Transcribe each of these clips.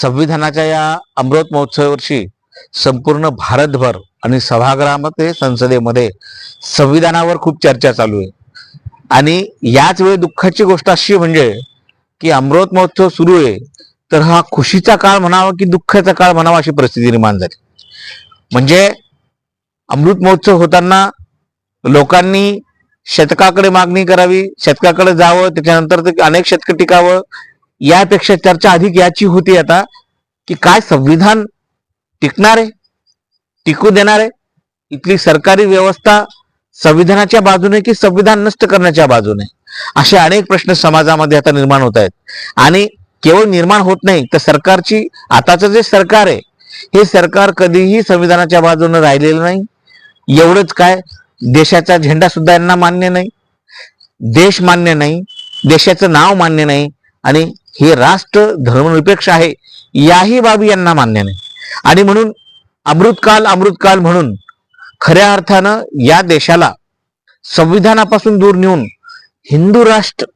संविधानाच्या या अमृत महोत्सवावर्षी संपूर्ण भारतभर आणि सभागृहामध्ये संसदेमध्ये संविधानावर खूप चर्चा चालू आहे. आणि याच वेळी दुःखाची गोष्ट अशी म्हणजे की अमृत महोत्सव सुरू आहे तर हा खुशीचा काळ म्हणावा की दुःखाचा काळ म्हणावा अशी परिस्थिती निर्माण झाली. म्हणजे अमृत महोत्सव होताना लोकांनी शतकाकडे मागणी करावी शतकाकडे जावं त्याच्यानंतर ते अनेक शतक टिकावं यापेक्षा चर्चा अधिक याची होती आता की काय संविधान टिकणार आहे टिकू देणार? आहे इथली सरकारी व्यवस्था संविधानाच्या बाजूने की संविधान नष्ट करण्याच्या बाजूने? असे अनेक प्रश्न समाजामध्ये आता निर्माण होत आहेत. आणि केवळ निर्माण होत नाही तर सरकारची आताचं जे सरकार आहे हे सरकार कधीही संविधानाच्या बाजूने राहिलेलं नाही. एवढंच काय देशाचा झेंडा सुद्धा यांना मान्य नाही. देश मान्य नाही देशाचं नाव मान्य नाही. आणि हे राष्ट्र धर्मनिरपेक्ष आहे याही बाबी यांना मान्य नाही. आणि म्हणून अमृतकाल अमृतकाल म्हणून खऱ्या अर्थानं या देशाला संविधानापासून दूर नेऊन हिंदू राष्ट्र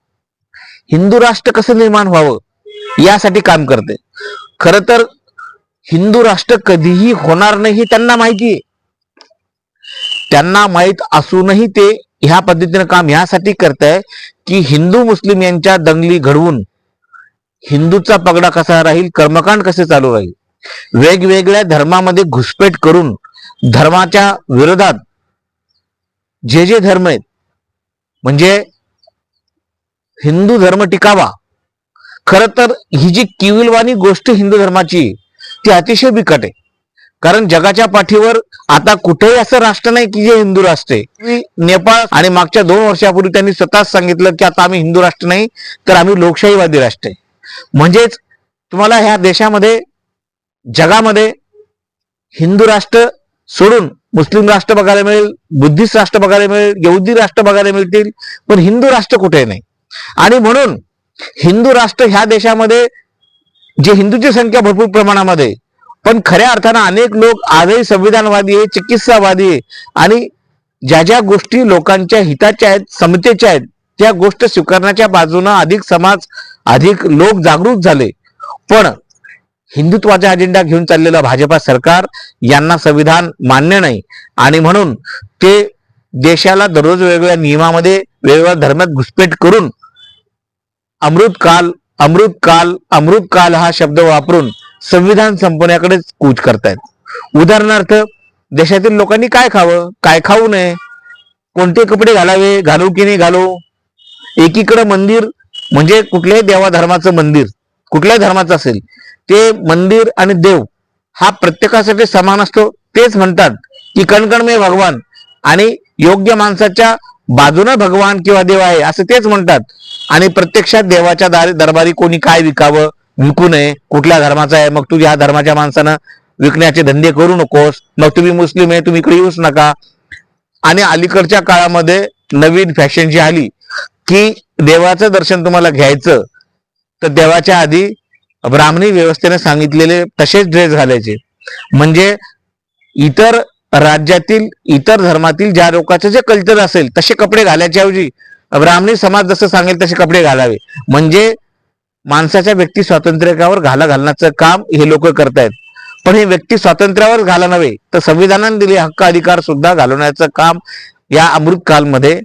हिंदू राष्ट्र कसं निर्माण व्हावं यासाठी काम करते. खर तर हिंदू राष्ट्र कधीही होणार नाही हे त्यांना माहिती आहे. त्यांना माहीत असूनही ते ह्या पद्धतीनं काम ह्यासाठी आहे की हिंदू मुस्लिम यांच्या दंगली घडवून हिंदूचा पगडा कसा राहील कर्मकांड कसे चालू राहील? वेगवेगळ्या धर्मामध्ये घुसपेट करून धर्माच्या विरोधात जे जे धर्म आहेत म्हणजे हिंदू धर्म टिकावा. खर तर ही जी किविलवाणी गोष्ट हिंदू धर्माची ती अतिशय बिकट आहे. कारण जगाच्या पाठीवर आता कुठेही असं राष्ट्र नाही की जे हिंदू राष्ट्र आहे. नेपाळ आणि मागच्या दोन वर्षापूर्वी त्यांनी स्वतःच सांगितलं की आता आम्ही हिंदू राष्ट्र नाही तर आम्ही लोकशाहीवादी राष्ट्र आहे. म्हणजेच तुम्हाला ह्या देशामध्ये जगामध्ये हिंदू राष्ट्र सोडून मुस्लिम राष्ट्र बघायला मिळेल बुद्धिस्ट राष्ट्र बघायला मिळेल यहुदी राष्ट्र बघायला मिळतील पण हिंदू राष्ट्र कुठे नाही. आणि म्हणून हिंदू राष्ट्र ह्या देशामध्ये जे हिंदूची संख्या भरपूर प्रमाणामध्ये पण खऱ्या अर्थानं अनेक लोक आजही संविधानवादी आहे चिकित्सावादी आहे आणि ज्या ज्या गोष्टी लोकांच्या हिताच्या आहेत समतेच्या आहेत त्या गोष्ट स्वीकारण्याच्या बाजूनं अधिक समाज अधिक लोक जागृत झाले. पण हिंदुत्वाचा अजेंडा घेऊन चाललेलं भाजपा सरकार यांना संविधान मान्य नाही. आणि म्हणून ते देशाला दररोज वेगवेगळ्या नियमामध्ये वेगवेगळ्या धर्मात घुसपेट करून अमृतकाल अमृतकाल अमृतकाल हा शब्द वापरून संविधान संपवण्याकडेच कूच करतायत. उदाहरणार्थ देशातील लोकांनी काय खावं? काय खाऊ नये? कोणते कपडे घालावे? घालू की नाही घालू? एकीकडे मंदिर म्हणजे कुठल्याही देवा धर्माचं मंदिर कुठल्याही धर्माचं असेल ते मंदिर आणि देव हा प्रत्येकासाठी समान असतो. तेच म्हणतात की कणकणमय भगवान आणि योग्य माणसाच्या बाजूनं भगवान किंवा देव आहे असं तेच म्हणतात. आणि प्रत्यक्षात देवाच्या दरबारी कोणी काय विकावं विकू नये कुठल्या धर्माचा आहे मग तू ह्या धर्माच्या माणसानं विकण्याचे धंदे करू नकोस मग तुम्ही मुस्लिम आहे तुम्ही इकडे येऊच नका. आणि अलीकडच्या काळामध्ये नवीन फॅशन जी आली. की देवाचं दर्शन तुम्हाला घ्यायचं तर देवाच्या आधी ब्राह्मणी व्यवस्थेने सांगितलेले तसेच ड्रेस घालायचे. म्हणजे इतर राज्यातील इतर धर्मातील ज्या लोकांचं जे कल्चर असेल तसे कपडे घालायच्या ऐवजी ब्राह्मणी समाज जसं सांगेल तसे कपडे घालावे. म्हणजे माणसाच्या व्यक्ती स्वातंत्र्यावर घाला घालण्याचं काम हे लोक करतायत. पण हे व्यक्ती स्वातंत्र्यावर घाला नव्हे तर संविधानाने दिले हक्क अधिकार सुद्धा घालवण्याचं काम या अमृतकालमध्ये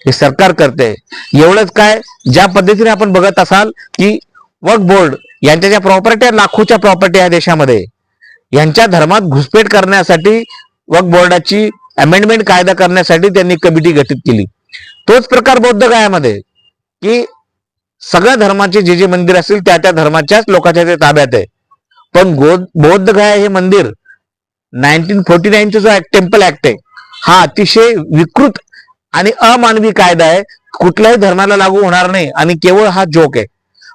हे सरकार करते एवढंच काय ज्या पद्धतीने आपण बघत असाल की वक बोर्ड यांच्या ज्या प्रॉपर्टी लाखोच्या प्रॉपर्टी या देशामध्ये यांच्या धर्मात घुसपेट करण्यासाठी वक बोर्डाची अमेंडमेंट कायदा करण्यासाठी त्यांनी कमिटी गठीत केली. तोच प्रकार बौद्ध गायामध्ये की सगळ्या धर्माचे जे जे मंदिर असतील त्या त्या धर्माच्याच लोकांच्या ते ताब्यात आहे. पण बौद्ध गया हे मंदिर नाईन्टीन फोर्टी नाईनचा जो टेम्पल ऍक्ट आहे हा अतिशय विकृत आणि अमानवी कायदा आहे. कुठल्याही धर्माला लागू होणार नाही. आणि केवळ हा जोक आहे.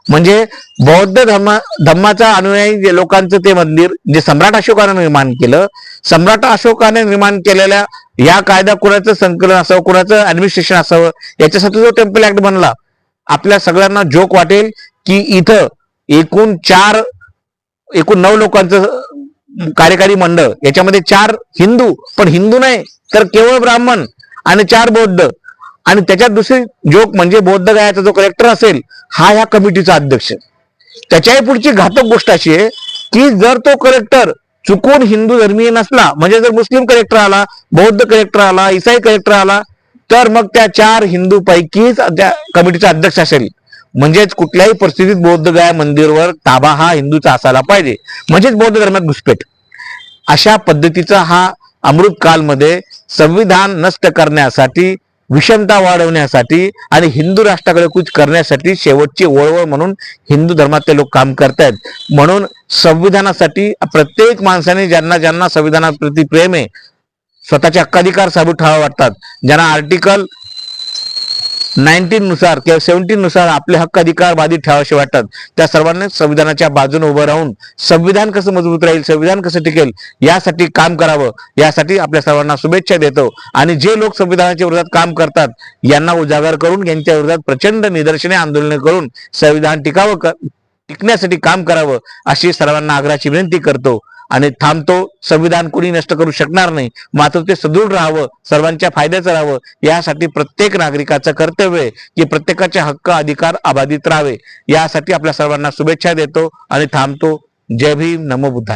म्हणजे बौद्ध धर्म धर्माचा अनुयायी जे लोकांचं ते मंदिर जे सम्राट अशोकाने निर्माण केलं सम्राट अशोकाने निर्माण केलेल्या या कायदा कुणाचं संकलन असावं कुणाचं ऍडमिनिस्ट्रेशन असावं याच्यासाठी जो टेम्पल ऍक्ट बनला आपल्या सगळ्यांना जोक वाटेल की इथं एकूण चार एकूण नऊ लोकांचं कार्यकारी मंडळ याच्यामध्ये चार हिंदू पण हिंदू नाही तर केवळ ब्राह्मण आणि चार बौद्ध. आणि त्याच्यात दुसरी जोक म्हणजे बौद्ध गायाचा जो कलेक्टर असेल हा ह्या कमिटीचा अध्यक्ष. त्याच्याही पुढची घातक गोष्ट अशी आहे की जर तो कलेक्टर चुकून हिंदू धर्मीय नसला म्हणजे जर मुस्लिम कलेक्टर आला बौद्ध कलेक्टर आला इसाई कलेक्टर आला तर मग त्या चार हिंदू पैकीच त्या कमिटीचा अध्यक्ष असेल. म्हणजेच कुठल्याही परिस्थितीत बौद्ध गाय मंदिरवर ताबा हा हिंदूचा असायला पाहिजे. म्हणजेच बौद्ध धर्मात घुसपेट. अशा पद्धतीचा हा अमृत कालमध्ये संविधान नष्ट करण्यासाठी विषमता वाढवण्यासाठी आणि हिंदू राष्ट्राकडे कूच करण्यासाठी शेवटची वळवळ म्हणून हिंदू धर्मातले लोक काम करतायत. म्हणून संविधानासाठी प्रत्येक माणसाने ज्यांना ज्यांना संविधानाप्रती प्रेम आहे स्वतःचे हक्काधिकार साबूत ठेवा वाटतात. ज्यांना आर्टिकल नाईन्टीन नुसार किंवा सेव्हन्टीननुसार आपले हक्क अधिकार बाधित ठेवासे वाटतात. त्या सर्वांनी संविधानाच्या बाजूने उभं राहून संविधान कसं मजबूत राहील संविधान कसं टिकेल यासाठी काम करावं यासाठी आपल्या सर्वांना शुभेच्छा देतो. आणि जे लोक संविधानाच्या विरोधात काम करतात यांना उजागर करून यांच्या विरोधात प्रचंड निदर्शने आंदोलने करून संविधान टिकावं टिकण्यासाठी काम करावं अशी सर्वांना आग्रहाची विनंती करतो. आणि थांबतो संविधान कोणी नष्ट करू शकणार नाही मात्र ते सदृढ राहावं सर्वांच्या फायद्याचं राहावं यासाठी प्रत्येक नागरिकाचं कर्तव्य आहे की प्रत्येकाचे हक्क अधिकार अबाधित राहावे. यासाठी आपल्या सर्वांना शुभेच्छा देतो आणि थांबतो. जय भीम नमो बुद्धाय.